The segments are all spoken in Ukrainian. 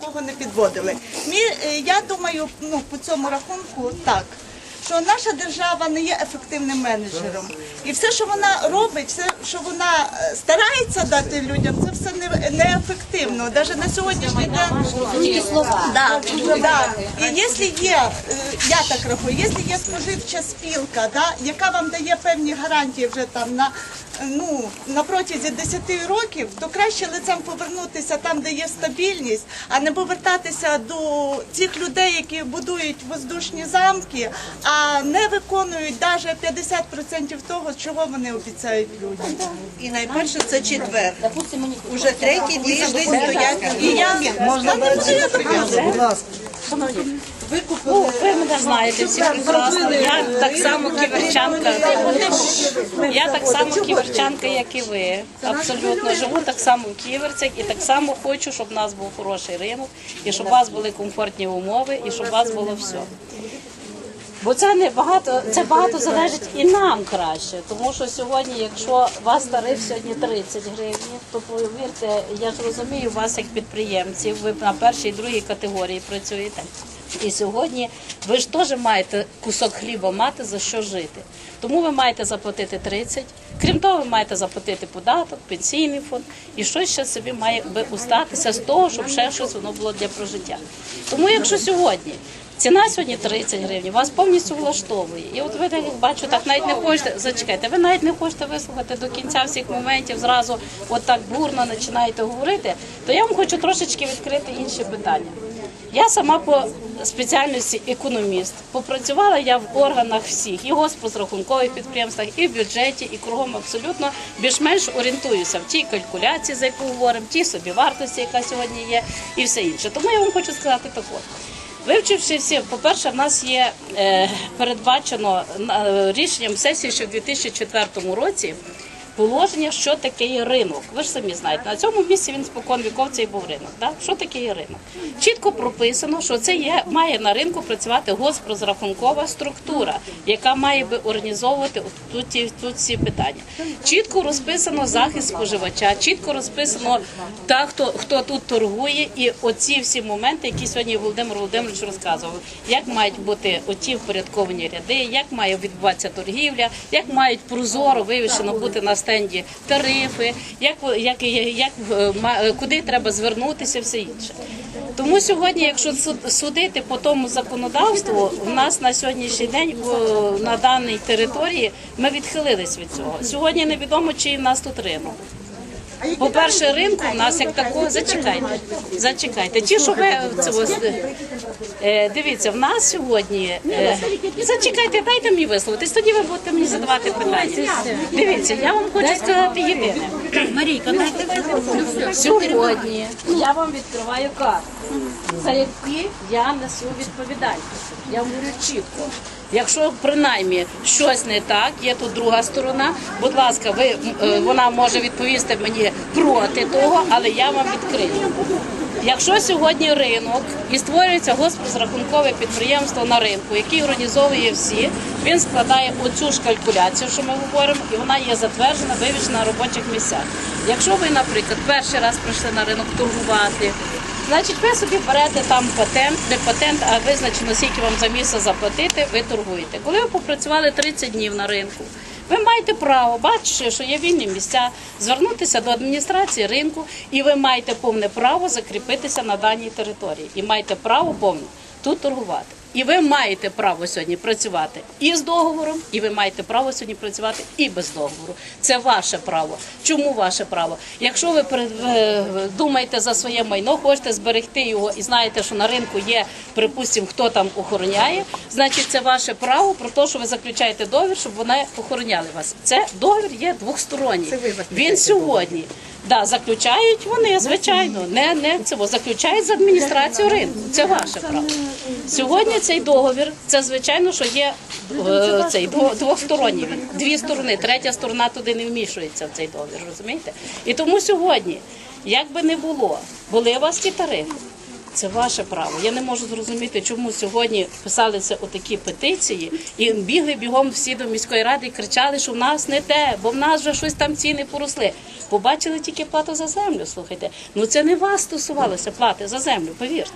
Кого не підводили. Ми, е, я думаю, ну по цьому рахунку так. Що наша держава не є ефективним менеджером, і все, що вона робить, все, що вона е, старається дати людям, це все не, неефективно. Навіть на сьогоднішній день Да, да. І якщо є, е, я так рахую, якщо є споживча спілка, да, яка вам дає певні гарантії вже там на ну на протязі 10 років, то краще лицем повернутися там, де є стабільність, а не повертатися до цих людей, які будують воздушні замки, а не виконують навіть 50% того, чого вони обіцяють людям. І найперше це четвер. Уже третій тиждень стоять. І я можна Ну, ви мене знаєте всі прекрасно. Я так само ківерчанка. Я так само ківерчанка, як і ви. Абсолютно живу так само в ківерцях і так само хочу, щоб у нас був хороший ринок, і щоб у вас були комфортні умови, і щоб у вас було все. Бо це не багато, це багато залежить і нам краще, тому що сьогодні, якщо вас тариф сьогодні 30 гривень, то повірте, я ж розумію вас як підприємців, ви на першій другій категорії працюєте. І сьогодні ви ж теж маєте кусок хліба мати за що жити. Тому ви маєте заплатити 30. Крім того, ви маєте заплатити податок, пенсійний фонд і щось ще собі має би устатися з того, щоб ще щось воно було для прожиття. Тому якщо сьогодні Ціна сьогодні 30 гривень, вас повністю влаштовує. І от ви бачу, так навіть не хочете, зачекайте, ви навіть не хочете вислухати до кінця всіх моментів, зразу от так бурно починаєте говорити, то я вам хочу трошечки відкрити інші питання. Я сама по спеціальності економіст. Попрацювала я в органах всіх, і госпрозрахункових підприємствах, і в бюджеті, і кругом абсолютно більш-менш орієнтуюся в тій калькуляції, за яку говоримо, в тій собівартості, яка сьогодні є, і все інше. Тому я вам хочу сказати так от. Вивчивши всі, по-перше, в нас є е, передбачено е, рішенням сесії, що в 2004 році положення, що таке є ринок. Ви ж самі знаєте, на цьому місці він спокон віков це і був ринок. Да? Що таке є ринок? Чітко прописано, що це є, має на ринку працювати госпрозрахункова структура, яка має би організовувати тут, ті- тут всі питання. Чітко розписано захист споживача, чітко розписано та, хто, хто тут торгує, і оці всі моменти, які сьогодні Володимир Володимирович розказував, як мають бути оті впорядковані ряди, як має відбуватися торгівля, як мають прозоро вивішено бути на стенді тарифи, як, як, як, е, е, куди треба звернутися, все інше. Тому сьогодні, якщо судити по тому законодавству, в нас на сьогоднішній день на даній території ми відхилились від цього. Сьогодні невідомо, чи в нас тут ринок. По-перше, ринку в нас як такого зачекайте. Зачекайте. Ті, що ви е, дивіться, в нас сьогодні е, зачекайте, дайте мені висловитись. Тоді ви будете мені задавати питання. Дивіться, я вам хочу сказати єдине. Марійка, дайте Сьогодні я вам відкриваю карту, за які я несу відповідальність. Я говорю чітко. Якщо принаймні щось не так, є тут друга сторона. Будь ласка, ви е, вона може відповісти мені проти того, але я вам відкрию. Якщо сьогодні ринок і створюється госпрозрахункове підприємство на ринку, який організовує всі, він складає оцю ж калькуляцію, що ми говоримо, і вона є затверджена, вивішена на робочих місцях. Якщо ви, наприклад, перший раз прийшли на ринок торгувати, значить ви собі берете там патент, не патент, а визначено, скільки вам за місце заплатити, ви торгуєте. Коли ви попрацювали 30 днів на ринку, ви маєте право, бачите, що є вільні місця, звернутися до адміністрації ринку, і ви маєте повне право закріпитися на даній території. І маєте право повне тут торгувати. І ви маєте право сьогодні працювати і з договором, і ви маєте право сьогодні працювати і без договору. Це ваше право. Чому ваше право? Якщо ви е, думаєте за своє майно, хочете зберегти його і знаєте, що на ринку є, припустимо, хто там охороняє, значить це ваше право про те, що ви заключаєте договір, щоб вони охороняли вас. Це договір є двосторонній. Він сьогодні. Да, заключають вони, звичайно, не, не цього заключають з адміністрацією ринку. Це ваше право. Сьогодні цей договір, це звичайно, що є е, цей двосторонній. Дві сторони, третя сторона туди не вмішується в цей договір, розумієте? І тому сьогодні, як би не було, були у вас ті тарифи. Це ваше право. Я не можу зрозуміти, чому сьогодні писалися отакі петиції і бігли бігом всі до міської ради і кричали, що в нас не те, бо в нас вже щось там ціни поросли. Побачили тільки плату за землю. Слухайте, ну це не вас стосувалося плати за землю, повірте.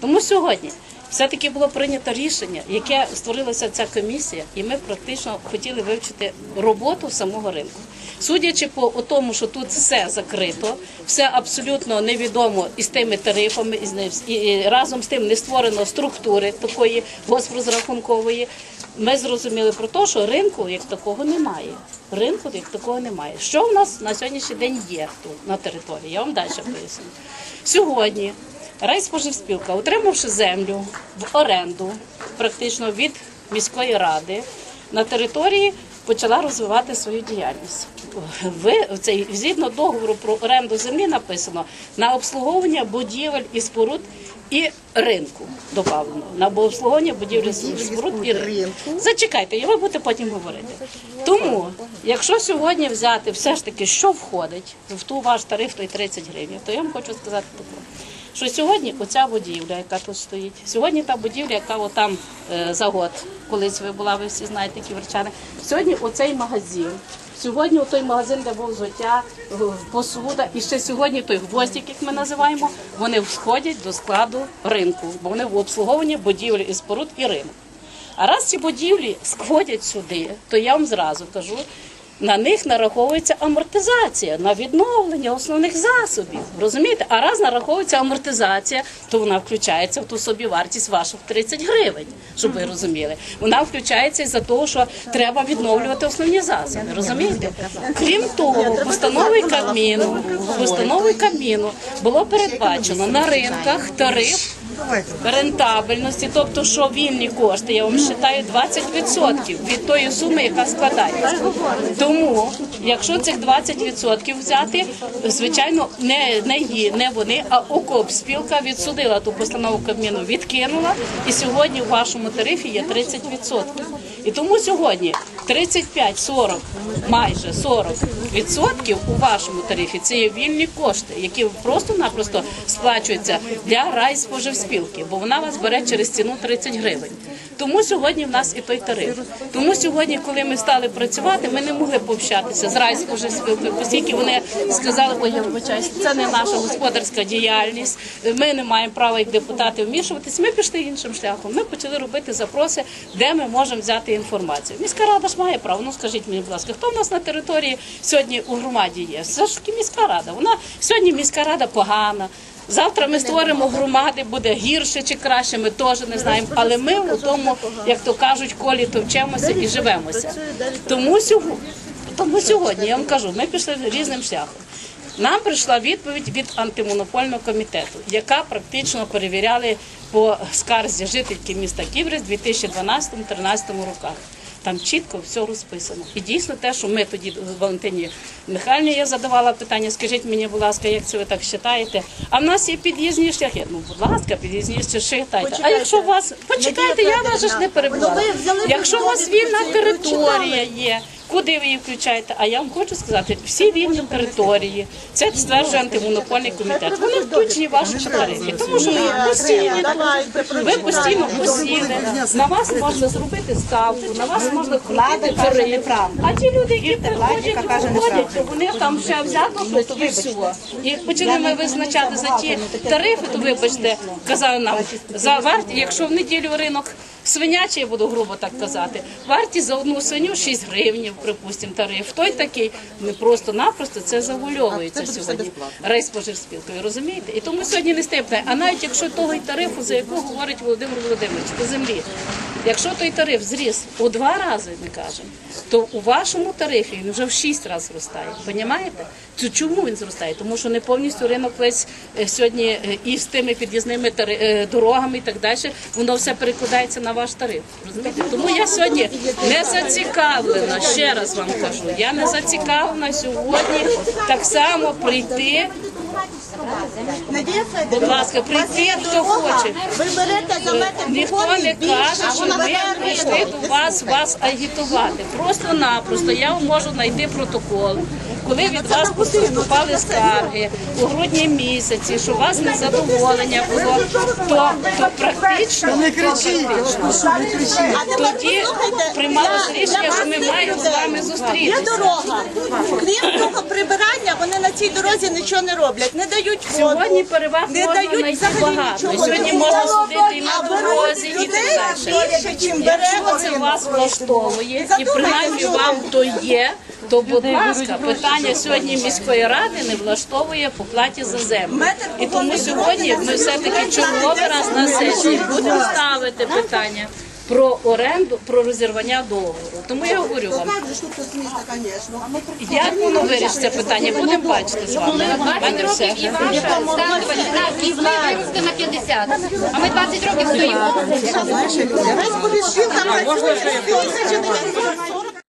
Тому сьогодні все-таки було прийнято рішення, яке створилася ця комісія, і ми практично хотіли вивчити роботу самого ринку. Судячи по тому, що тут все закрито, все абсолютно невідомо із тими тарифами, із і разом з тим не створено структури такої госпрозрахункової. Ми зрозуміли про те, що ринку як такого немає. Ринку як такого немає. Що в нас на сьогоднішній день є тут на території? Я вам далі поясню. Сьогодні райспоживспілка, отримавши землю в оренду, практично від міської ради, на території почала розвивати свою діяльність. Ви цей згідно договору про оренду землі написано на обслуговування будівель і споруд і ринку добавлено на обслуговування будівель і споруд і ринку. Зачекайте, і ви будете потім говорити. Тому, якщо сьогодні взяти все ж таки, що входить в ту ваш тариф, той 30 гривень, то я вам хочу сказати таке. Що сьогодні оця будівля, яка тут стоїть, сьогодні та будівля, яка отам е, за год, колись ви була, ви всі знаєте, ківерчани. Сьогодні оцей магазин. Сьогодні у той магазин, де був взуття, е, посуда, і ще сьогодні той гвоздик, як ми називаємо, вони входять до складу ринку, бо вони в обслуговуванні будівлі і споруд і ринок. А раз ці будівлі сходять сюди, то я вам зразу кажу, на них нараховується амортизація на відновлення основних засобів. Розумієте? А раз нараховується амортизація, то вона включається в ту собівартість ваших 30 гривень, щоб ви розуміли. Вона включається із-за того, що треба відновлювати основні засоби. Розумієте? Крім того, постановою Кабміну, постановою Кабміну було передбачено на ринках тариф рентабельності, тобто що вільні кошти, я вам вважаю 20% від тої суми, яка складається. Тому, якщо цих 20% взяти, звичайно, не, не, не вони, а ОКОП спілка відсудила ту постанову Кабміну, відкинула, і сьогодні в вашому тарифі є 30%. І тому сьогодні 35-40, майже 40% у вашому тарифі це є вільні кошти, які просто-напросто сплачуються для райспоживспілки, бо вона вас бере через ціну 30 гривень. Тому сьогодні в нас і той тариф. Тому сьогодні, коли ми стали працювати, ми не могли пообщатися з райспоживспілкою, оскільки вони сказали, ой, я вибачаюсь, це не наша господарська діяльність. Ми не маємо права як депутати вмішуватись. Ми пішли іншим шляхом. Ми почали робити запроси, де ми можемо взяти інформацію. Міська рада ж має право. Ну скажіть мені, будь ласка, хто в нас на території сьогодні у громаді є? Це ж таки міська рада. Вона сьогодні міська рада погана. Завтра ми створимо громади, буде гірше чи краще, ми теж не знаємо. Але ми у тому, як то кажуть, колі товчемося і живемося. Тому сьогодні, тому сьогодні я вам кажу, ми пішли різним шляхом. Нам прийшла відповідь від антимонопольного комітету, яка практично перевіряли по скарзі жительки міста Ківрець в 2012-2013 роках. Там чітко все розписано. І дійсно те, що ми тоді Валентині Михайлівні я задавала питання, скажіть мені, будь ласка, як це ви так вважаєте? А в нас є під'їзні шляхи. Ну, будь ласка, під'їзні шляхи. А якщо у вас почекайте, я вас ж не перебувала. Якщо у вас вільна територія є. Куди ви її включаєте? А я вам хочу сказати, всі вільні території, це стверджує антимонопольний комітет. Вони включені в ваші тарифи, тому що ви постійно, ви постійно посіли, на вас можна зробити ставку, на вас можна вкладати тариф. А ті люди, які приходять, виходять, то вони там ще взято, то і все. І почали ми визначати за ті тарифи, то вибачте, казали нам, за варті, якщо в неділю ринок свинячий, я буду грубо так казати, вартість за одну свиню 6 гривень, припустимо, тариф. Той такий, не просто-напросто це завульовується сьогодні райспоживспілкою, розумієте? І тому сьогодні не степне. А навіть якщо того й тарифу, за яку говорить Володимир Володимирович, по землі, якщо той тариф зріс у два рази, ми кажемо, то у вашому тарифі він вже в шість разів зростає. Понімаєте? Чому він зростає? Тому що не повністю ринок весь е, сьогодні е, і з тими під'їзними е, дорогами і так далі, воно все перекладається на ваш тариф. Розумієте? Тому я сьогодні не зацікавлена, ще раз вам кажу, я не зацікавлена сьогодні так само прийти, Надія будь ласка, є хто хоче. Ви берете за метр Ніхто не каже, що ми прийшли до вас вас агітувати. Просто-напросто я вам можу знайти протокол. коли від вас поступали скарги у грудні місяці, що у вас незадоволення було, то, то практично, то практично А тепер тоді приймалося рішення, що ми маємо з вами Є зустрітися. дорога. Крім того прибирання, вони на цій дорозі нічого не роблять. Не дають воду, Сьогодні переваг не можна дають знайти взагалі багато. нічого. Сьогодні можна судити і на дорозі, і так далі. більше, Якщо це вас влаштовує і принаймні вам то є, то будь ласка, питання сьогодні міської ради не влаштовує по платі за землю. І тому сьогодні ми все-таки черговий раз на сесії будемо ставити питання про оренду, про розірвання договору. Тому я говорю вам, як воно вирішиться питання, будемо бачити з вами. У мене все. І ваша стартування нас і виросте на 50. А ми 20 років стоїмо. Весь Борисів, там 1940